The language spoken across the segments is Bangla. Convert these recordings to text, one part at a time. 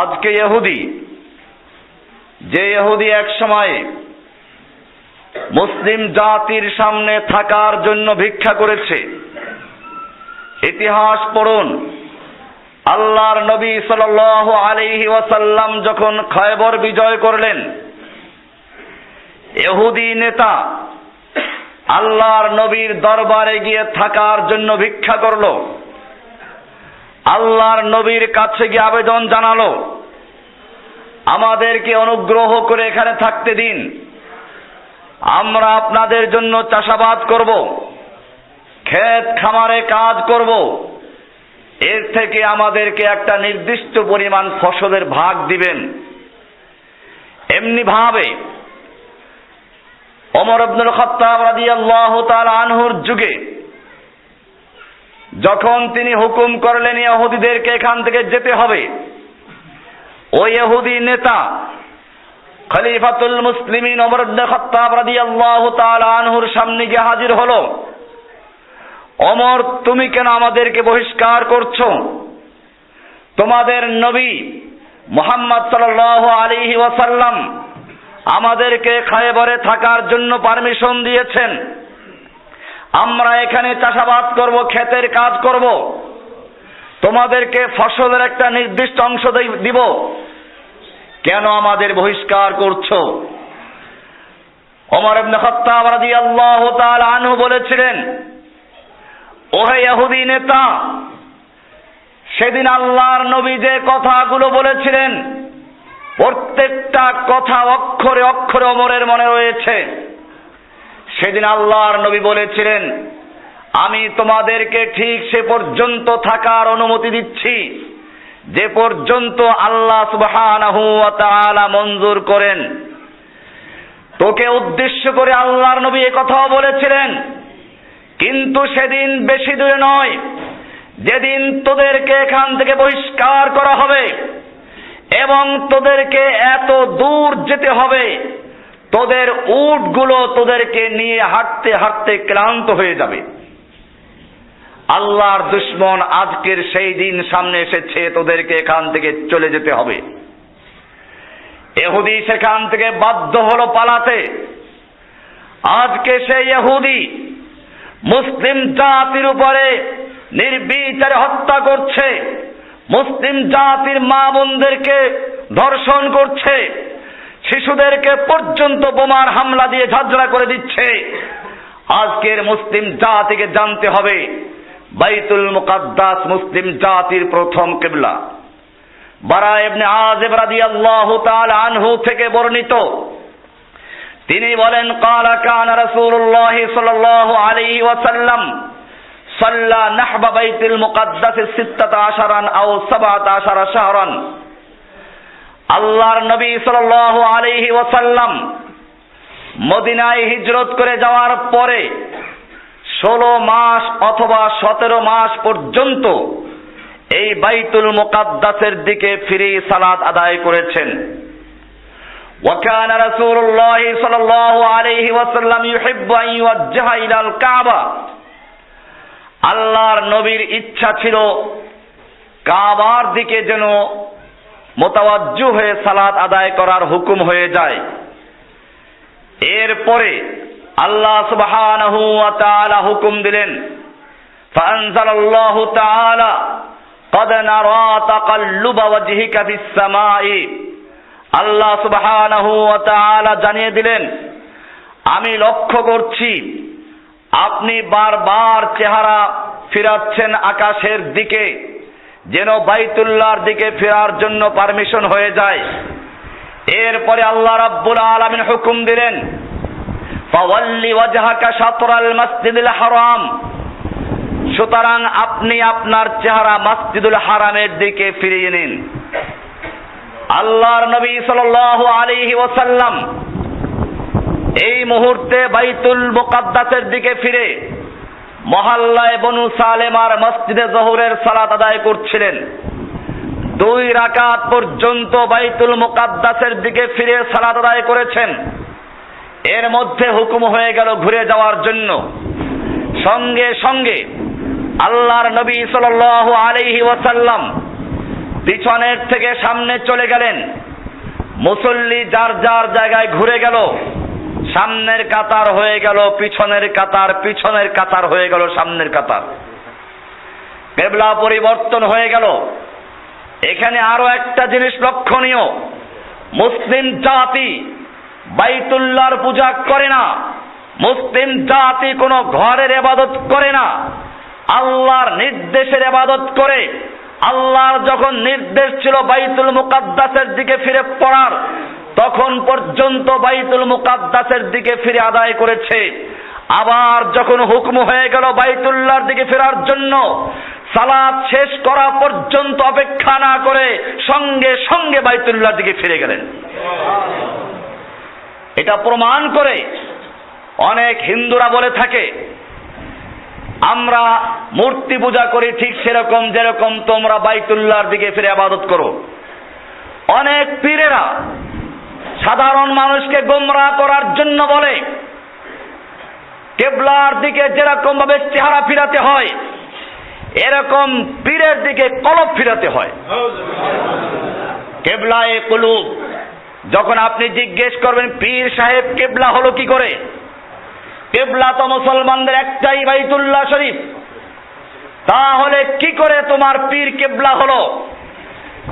আজকে ইহুদি, যে ইহুদি এক সময়ে মুসলিম জাতির সামনে থাকার জন্য ভিক্ষা করেছে, ইতিহাস পড়ুন, আল্লাহর নবী সাল আলাইহি ওয়াসাল্লাম যখন খয়বর বিজয় করলেন এহুদি নেতা আল্লাহর নবীর দরবারে গিয়ে থাকার জন্য ভিক্ষা করল। আল্লাহর নবীর কাছে গিয়ে আবেদন জানালো, আমাদেরকে অনুগ্রহ করে এখানে থাকতে দিন। আমরা আপনাদের জন্য চাষাবাদ করব, ক্ষেত খামারে কাজ করব। এর থেকে আমাদেরকে একটা নির্দিষ্ট পরিমাণ ফসলের ভাগ দিবেন। এমনি ভাবে অমর আব্দুল খত্তাব রাদিয়াল্লাহু তাআলা আনহুর যুগে যখন তিনি হুকুম করলেন ইহুদিদেরকে এখান থেকে যেতে হবে ওই ইহুদি নেতা খলিফাতুল মুসলিমিন আনহুর সামনে গিয়ে হাজির হলো। অমর তুমি কেন আমাদেরকে বহিষ্কার করছ? তোমাদের নবী মুহাম্মদ সাল্লাল্লাহু আলাইহি ওয়াসাল্লাম আমাদেরকে খায়বরে থাকার জন্য পারমিশন দিয়েছেন। আমরা এখানে চাষাবাদ করব, ক্ষেতের কাজ করব। তোমাদেরকে ফসলের একটা নির্দিষ্ট অংশ দিব। কেন আমাদের বহিষ্কার করছ? ওমর ইবনে খাত্তাব বলেছিলেন, ওহে ইহুদি নেতা, সেদিন আল্লাহর নবী যে কথাগুলো বলেছিলেন, প্রত্যেকটা কথা অক্ষরে অক্ষরে অমরের মনে রয়েছে। সেদিন আল্লাহর নবী বলেছিলেন, আমি তোমাদেরকে ঠিক সে পর্যন্ত থাকার অনুমতি দিচ্ছি। যে পর্যন্ত আল্লাহ সুবহানাহু ওয়া তাআলা মঞ্জুর করেন। তোকে উদ্দেশ্য করে আল্লাহর নবী কথাও বলেছিলেন, কিন্তু সেদিন বেশি দূরে নয়। যেদিন তোদেরকে এখান থেকে বহিষ্কার করা হবে, এবং তোদেরকে এত দূর যেতে হবে তোদের উটগুলো তোদেরকে নিয়ে হাঁটতে হাঁটতে ক্লান্ত হয়ে যাবে। আল্লাহর দুশ্মন আজকের সেই দিন সামনে এসেছে, তোদেরকে এখান থেকে চলে যেতে হবে। এহুদি সেখান থেকে বাধ্য হলো পালাতে। আজকে সেই এহুদি মুসলিম জাতির উপরে নির্বিচারে হত্যা করছে, মুসলিম জাতির মা বোনদেরকে ধর্ষণ করছে। শিশুদেরকে পর্যন্ত বোমার হামলা দিয়ে ঝাঁঝরা করে দিচ্ছে। আজকের মুসলিম জাতিকে জানতে হবে, বাইতুল মুকাদ্দাস মুসলিম জাতির প্রথম কেবলা। বারা ইবনে আযিব রাদিয়াল্লাহু তাআলা আনহু থেকে বর্ণিত। তিনি বলেন, কালা কান রাসূলুল্লাহ সাল্লাল্লাহু আলাইহি ওয়াসাল্লাম সাল্লা নাহবা বাইতুল মুকাদ্দাস সিত্তাতা আশারান আও সাবাতা আশারা শাহরান। আল্লাহর নবী সাল্লাল্লাহু আলাইহি ওয়াসাল্লাম মদিনায় হিজরত করে যাওয়ার পরে ষোলো মাস অথবা সতেরো মাস পর্যন্ত এই বাইতুল মুকাদ্দাসের দিকে ফিরে সালাত আদায় করেছেন وكان رسول الله صلى الله عليه وسلم يحب أن يوجه إلى الكعبة আল্লাহর নবীর ইচ্ছা ছিল কাবার দিকে যেন মোতাবাজ্জু হয়ে সালাত আদায় করার হুকুম হয়ে যায় এরপরে আল্লাহ সুবহানাহু ওয়া তাআলা হুকুম দিলেন ফাআনজালাল্লাহু তাআলা قد نرى تقلب وجهك في السماء আল্লাহ সুবহানাহু ওয়া তাআলা জানিয়ে দিলেন আমি লক্ষ্য করছি আপনি বারবার চেহারা ফিরাচ্ছেন আকাশের দিকে যেন বাইতুল্লাহর দিকে ফেরার জন্য পারমিশন হয়ে যায়। এরপরে আল্লাহ রাব্বুল আলামিন হুকুম দিলেন, ফাওয়াল্লি ওয়াজহাকা শাতরাল মাসজিদুল হারাম। সুতরাং আপনি আপনার চেহারা মসজিদুল হারামের দিকে ফিরিয়ে নিন। আল্লাহর নবী সাল্লাল্লাহু আলাইহি ওয়াসাল্লাম এই মুহূর্তে বাইতুল মুকাদ্দাসের দিকে ফিরে মহল্লায় বনু সালেমার মসজিদে জহুরের সালাত আদায় করছিলেন। দুই রাকাত পর্যন্ত বাইতুল মোকাদ্দাসের দিকে ফিরে সালাত আদায় করেছেন। এর মধ্যে হুকুম হয়ে গেল ঘুরে যাওয়ার জন্য। সঙ্গে সঙ্গে আল্লাহর নবী সাল্লাল্লাহু আলাইহি ওয়াসাল্লাম পিছনের থেকে সামনে চলে গেলেন। মুসল্লি যার যার জায়গায় ঘুরে গেল। সামনের কাতার হয়ে গেল, পিছনের কাতার পিছনের কাতার হয়ে গেল, সামনের কাতার। কেবলা পরিবর্তন হয়ে গেল। এখানে আরও একটা জিনিস লক্ষণীয়। মুসলিম জাতি বাইতুল্লাহর পূজা করে না। মুসলিম জাতি কোনো ঘরের এবাদত করে না। আল্লাহর নির্দেশের এবাদত করে। আল্লাহর যখন নির্দেশ ছিল বাইতুল মুকাদ্দাসের দিকে ফিরে পড়ার তখন পর্যন্ত বাইতুল মুকাদ্দাসের দিকে ফিরে আদায় করেছে। আবার যখন হুকম হয়ে গেল বাইতুল্লাহর দিকে ফেরার জন্য সালাদ শেষ করা পর্যন্ত অপেক্ষা না করে সঙ্গে সঙ্গে বাইতুল্লাহর দিকে ফিরে গেলেন। এটা প্রমাণ করে অনেক হিন্দুরা বলে থাকে, আমরা মূর্তি পূজা করি ঠিক সেরকম যেরকম তোমরা বাইতুল্লাহর দিকে ফিরে আবাদত করো। অনেক পীরেরা সাধারণ মানুষকে গোমরা করার জন্য বলে, কেবলার দিকে যেরকম ভাবে চেহারা ফিরাতে হয়, এরকম পীরের দিকে কলব ফিরাতে হয়। কেবলায় কুলুব, যখন আপনি জিজ্ঞেস করবেন, পীর সাহেব, কেবলা হলো কি করে? কেবলা তো মুসলমানদের একটাই বাইতুল্লাহ শরীফ। তাহলে কি করে তোমার পীর কেবলা হলো?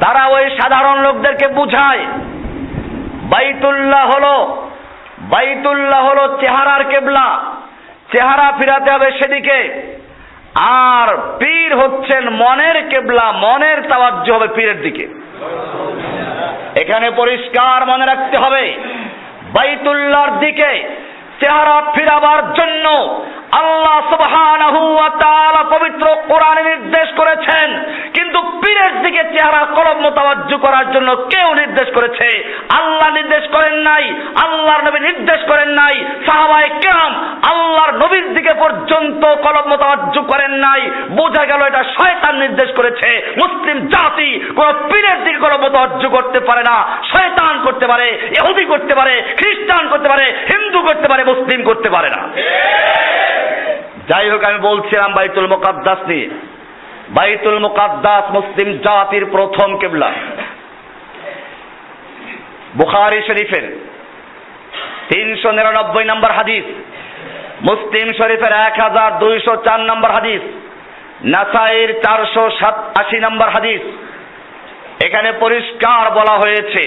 তারা ওই সাধারণ লোকদেরকে বুঝায়। বাইতুল্লাহ হলো বাইতুল্লাহ হলো চেহারার কেবলা। চেহারা ফিরাতে হবে সেদিকে। আর পীর হচ্ছেন মনের কেবলা, মনের তাওয়াজ্য হবে পীরের দিকে। এখানে পরিষ্কার মনে রাখতে হবে, বাইতুল্লাহর দিকে চেহারা ফিরাবার জন্য আল্লাহ সুবহানাহু ওয়া তাআলা পবিত্র কোরআনে নির্দেশ করেছেন, কিন্তু পীরের দিকে চেহারা কলম মোতাবাজ্জু করার জন্য কেউ নির্দেশ করেছে। আল্লাহ নির্দেশ করেন নাই, আল্লাহর নবী নির্দেশ করেন নাই, সাহাবায়ে কেরাম আল্লাহর পর্যন্ত কলম মোতাবাজ্জু করেন নাই। বোঝা গেল এটা শয়তান নির্দেশ করেছে। মুসলিম জাতি কোন পীরের দিকে কলম মোতাবাজ্জু করতে পারে না। শয়তান করতে পারে, ইহুদি করতে পারে, খ্রিস্টান করতে পারে, হিন্দু করতে পারে, মুসলিম করতে পারে না। যাই হোক, আমি বলছিলাম বাইতুল মোকাদ্দাস নিয়ে। বাইতুল মোকাদ্দাস মুসলিম জাতির প্রথম কেবলা। বুখারি শরীফের তিনশো নিরানব্বই নম্বর হাদিস। মুসলিম শরীফের এক হাজার দুইশো চার নম্বর হাদিস, নাসাইর চারশো সাত আশি নম্বর হাদিস। এখানে পরিষ্কার বলা হয়েছে,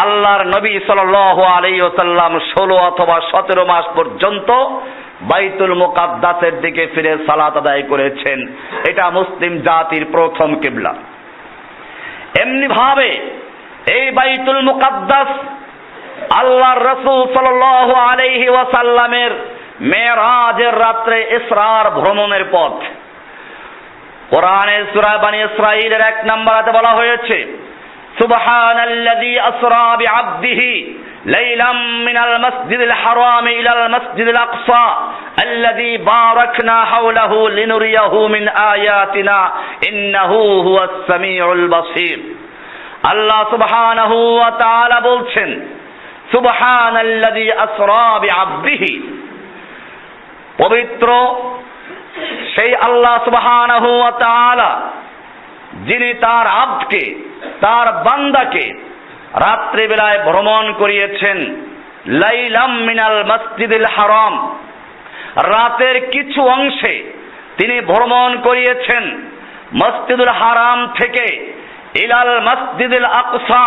আল্লাহর নবী সাল আলাই ওসাল্লাম ষোলো অথবা সতেরো মাস পর্যন্ত বাইতুল মোকাদ্দাসের দিকে ফিরে সালাত আদায় করেছেন। এটা মুসলিম জাতির প্রথম কিবলা। এমনি ভাবে এই বাইতুল মুকাদ্দাস আল্লাহর রসুল সাল আলাইহি ওয়াসাল্লামের মেয়েরাজের রাত্রে ইসরার ভ্রমণের পথ। কোরআনে সুরা বানি ইসরাইলের এক নম্বরাতে বলা হয়েছে, সুবহানাল্লাযী আসরা বিআবদিহি লাইলাম মিনাল মাসজিদিল হারাম ইলাল মাসজিদিল আকসা আল্লাযী বারাকনা হাওলাহু লিনুরিয়াহু মিন আয়াতিনা ইন্নাহু হুয়াস সামিউল বাসীর। আল্লাহ সুবহানাহু ওয়া তাআলা বলছেন, সুবহানাল্লাযী আসরা বিআবদিহি পবিত্র সেই আল্লাহ সুবহানাহু ওয়া যিনি তার আবকে তার বান্দাকে রাত্রিবেলায় ভ্রমণ করিয়েছেন লাইলাম মিনাল মসজিদুল হারাম। রাতের কিছু অংশে তিনি ভ্রমণ করিয়েছেন মসজিদুল হারাম থেকে ইলাল মসজিদুল আকসা,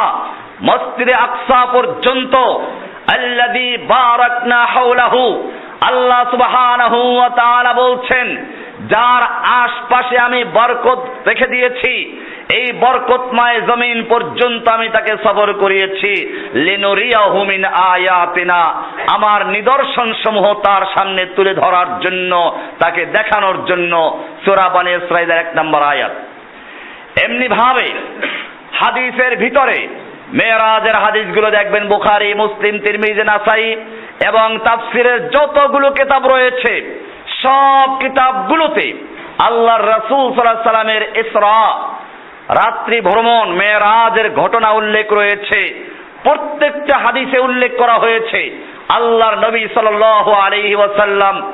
মসজিদে আকসা পর্যন্ত, আল্লাযী বারাকনা হাওলাহু আল্লাহ তাআলা বলছেন, যার আশপাশে আমি বরকত রেখে দিয়েছি, এই বরকতময় জমিন পর্যন্ত আমি তাকে সফর করিয়েছি। লিনুরিয়াহু মিন আয়াতিনা, আমার নিদর্শন সমূহ তার সামনে তুলে ধরার জন্য, তাকে দেখানোর জন্য সূরা বানী এক নম্বর আয়াত। এমনি ভাবে হাদিসের ভিতরে মেয়েরাজের হাদিসগুলো দেখবেন, বুখারি, মুসলিম, তিরমিজি, নাসাই এবং তাফসিরের যতগুলো কিতাব রয়েছে, সব কিতাবগুলোতে আল্লাহর রাসূল সাল্লাল্লাহু সাল্লামের ইসরা, রাত্রি ভ্রমণ, মেয়েরাজের ঘটনা উল্লেখ রয়েছে, প্রত্যেকটা হাদিসে উল্লেখ করা হয়েছে। আল্লাহর নবী সাল্লাল্লাহু আলাইহি ওয়াসাল্লাম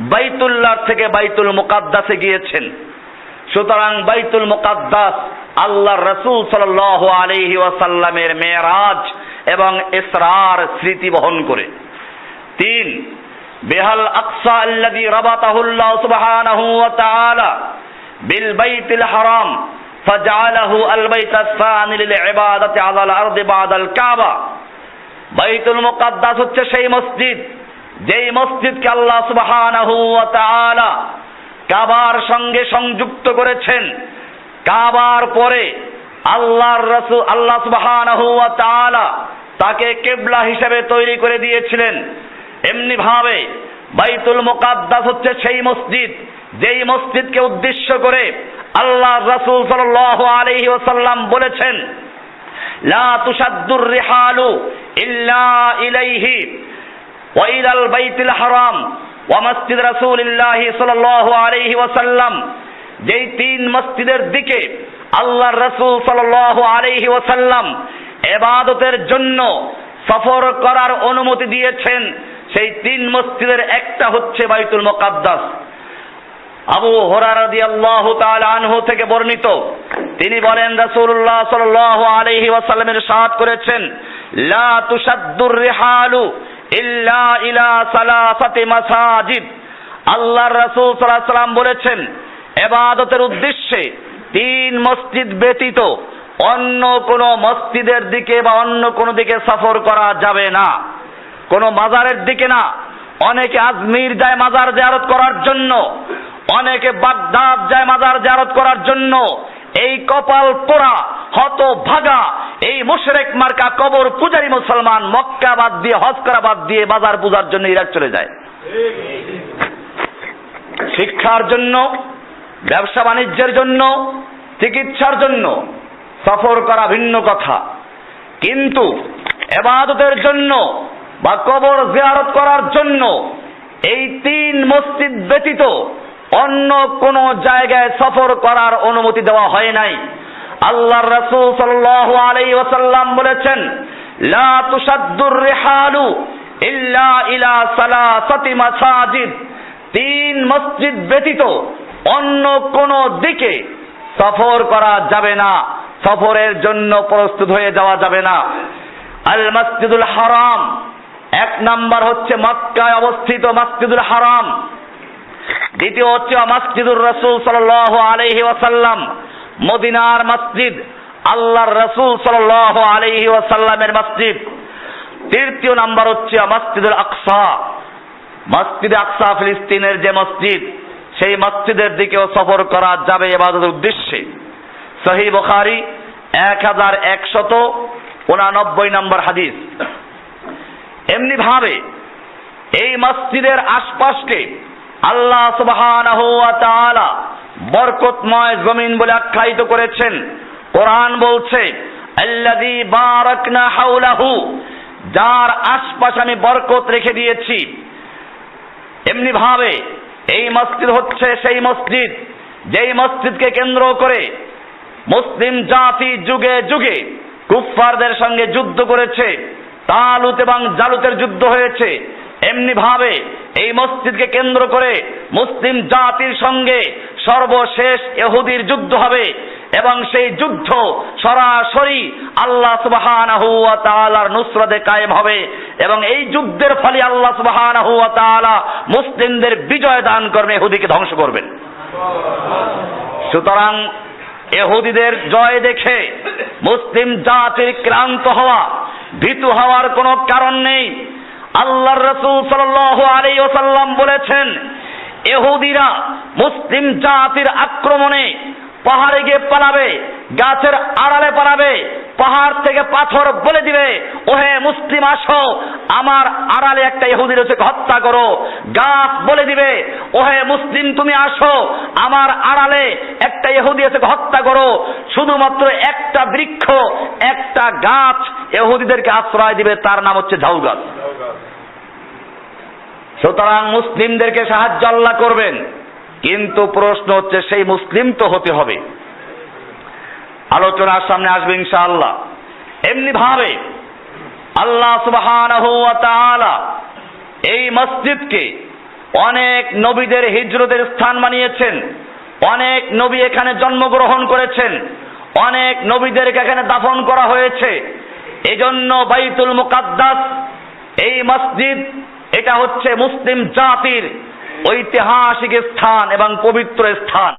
বাইতুল্লাহ থেকে বাইতুল মুকাদ্দাসে গিয়েছেন। সুতরাং বাইতুল মুকাদ্দাস আল্লাহ রসুল সাল আলহি ওয়াসাল্লামের মেয়েরাজ এবং এসরার স্মৃতি বহন করে। তিন, বেহাল আকসা আল্লাযী রাবাতাহুল্লাহ সুবহানাহু ওয়া তাআলা বিল বাইতিল হারাম বাইতাস সানি লিল ইবাদাতি আলাল আরদি বাদাল কাবা। বাইতুল মুকাদ্দাস হচ্ছে সেই মসজিদ, যেই মসজিদকে আল্লাহ সুবহানাহু ওয়া তাআলা কাবার সঙ্গে সংযুক্ত করেছেন। কাবার পরে আল্লাহর রাসূল, আল্লাহ সুবহানাহু ওয়া তাআলা তাকে কেবলা হিসেবে তৈরি করে দিয়েছিলেন। এমনি ভাবে বাইতুল মোকাদ্দাস হচ্ছে সেই মসজিদ, যেই মসজিদকে উদ্দেশ্য করে আল্লাহ রাসূল সাল্লাল্লাহু আলাইহি ওয়াসাল্লাম বলেছেন, লা তুসাদ্দুর রিহালু ইল্লা ইলাইহি ওয়া ইলাল বাইতিল হারাম ওয়া মসজিদ রাসূলিল্লাহি সাল্লাল্লাহু আলাইহি ওয়াসাল্লাম। যেই তিন মসজিদের দিকে আল্লাহর রাসূল সাল্লাল্লাহু আলাইহি ওয়াসাল্লাম এবাদতের জন্য সফর করার অনুমতি দিয়েছেন, সেই তিন মসজিদের একটা হচ্ছে বাইতুল মুকাদ্দাস। আবু হরারদি আল্লাহ আনহু থেকে বর্ণিত, তিনি বলেন, রাসূলুল্লাহ সাল্লাল্লাহু আলাইহি ওয়াসাল্লামের সাথ করেছেন, লা তুসাদ্দুর রিহালু ইল্লা ইলা সালাসাতি মাসাজিদ। আল্লাহর রাসূল সাল্লাল্লাহু আলাইহি বলেছেন, এবাদতের উদ্দেশ্যে তিন মসজিদ ব্যতীত অন্য কোন মসজিদের দিকে বা অন্য কোন দিকে সফর করা যাবে না। কোন মাজারের দিকে না। অনেকে আজমির যায় মাজার জিয়ারত করার জন্য। অনেকে বাগদাদ যায় মাজার জিয়ারত করার জন্য। এই কপাল পোড়া হত ভাগা এই মুশরেক মার্কা, কবর পূজারি মুসলমান মক্কা বাদ দিয়ে হজ করা বাদ দিয়ে বাজার পূজার জন্য ইরাক চলে যায়। শিক্ষার জন্য, ব্যবসা বাণিজ্যের জন্য, চিকিৎসার জন্য সফর করা ভিন্ন কথা। কিন্তু এবাদতের জন্য বা কবর জিয়ারত করার জন্য এই তিন মসজিদ ব্যতীত অন্য কোন জায়গায় সফর করার অনুমতি দেওয়া হয় নাই। আল্লাহর রাসূল সাল্লাল্লাহু আলাইহি ওয়াসাল্লাম বলেছেন, লা তুসাদ্দুর রিহালু ইল্লা ইলা সালাসাতি মাসাজিদ। তিন মসজিদ ব্যতীত অন্য কোন দিকে সফর করা যাবে না। সফরের জন্য প্রস্তুত হয়ে যাওয়া যাবে না। আল মসজিদুল হারাম, এক নাম্বার হচ্ছে মক্কায় অবস্থিত মসজিদুল হারাম। দ্বিতীয় হচ্ছে মসজিদুর রসুল সাল্লাহ আলহি ওয়াসাল্লাম, মদিনার মসজিদ, আল্লাহর রসুল সাল্লাহ আলহি ওয়াসাল্লামের মসজিদ। তৃতীয় নাম্বার হচ্ছে মসজিদুল আকসা, মসজিদ আকসা ফিলিস্তিনের যে মসজিদ, সেই মসজিদের দিকেও সফর করা যাবে এবাদতের উদ্দেশ্যে। সহি বুখারি, এক হাজার একশত উনানব্বই নম্বর হাদিস। এমনি ভাবে, এই মসজিদের আশপাশকে আল্লাহ তাআলা বরকতময় জমিন বলে আখ্যায়িত করেছেন। কোরআন বলছে যার আশপাশে আমি বরকত রেখে দিয়েছি। এমনি ভাবে, এই মসজিদ হচ্ছে সেই মসজিদ, যেই মসজিদকে কেন্দ্র করে মুসলিম জাতি যুগে যুগে কুফফারদের সঙ্গে যুদ্ধ করেছে, তালুত এবং জালুতের যুদ্ধ হয়েছে। এমনি ভাবে এই মসজিদকে কেন্দ্র করে মুসলিম জাতির সঙ্গে সর্বশেষ এহুদির যুদ্ধ হবে এবং সেই যুদ্ধ সরাসরি আল্লাহ সুবহানাহু ওয়া তাআলার নুসরতে কায়েম হবে এবং এই যুদ্ধের ফলে আল্লাহ সুবহানাহু ওয়া তাআলা মুসলিমদের বিজয় দান করবে এহুদিকে ধ্বংস করবেন। সুতরাং এহুদিদের জয় দেখে মুসলিম জাতির ক্লান্ত হওয়া, ভীতু হওয়ার কোনো কারণ নেই। আল্লাহর রসুল সাল আলী ওসাল্লাম বলেছেন এহুদিরা মুসলিম জাতির আক্রমণে পাহাড়ে গিয়ে পালাবে, গাছের আড়ালে পাহাড় থেকে পাথর বলে দিবে, ওহে মুসলিম, আসো। আমার আড়ালে একটা ইহুদি রয়েছে হত্যা করো। গাছ বলে দিবে, ওহে মুসলিম, তুমি আসো। আমার আড়ালে একটা ইহুদি আছে হত্যা করো। শুধুমাত্র একটা বৃক্ষ, একটা গাছ ইহুদিদেরকে আশ্রয় দিবে, তার নাম হচ্ছে ঝাউ গাছ। সুতরাং মুসলিমদেরকে সাহায্য আল্লাহ করবেন। কিন্তু প্রশ্ন হচ্ছে, সেই মুসলিম তো হতে হবে। আলোচনার সামনে আসবে ইনশাআল্লাহ। এমনি ভাবে আল্লাহ তাআলা এই মসজিদকে অনেক নবীদের হিজরতের স্থান বানিয়েছেন, অনেক নবী এখানে জন্মগ্রহণ করেছেন, অনেক নবীদেরকে এখানে দাফন করা হয়েছে। এজন্য বাইতুল মুকাদ্দাস, এই মসজিদ, এটা হচ্ছে মুসলিম জাতির ঐতিহাসিক স্থান এবং পবিত্র স্থান।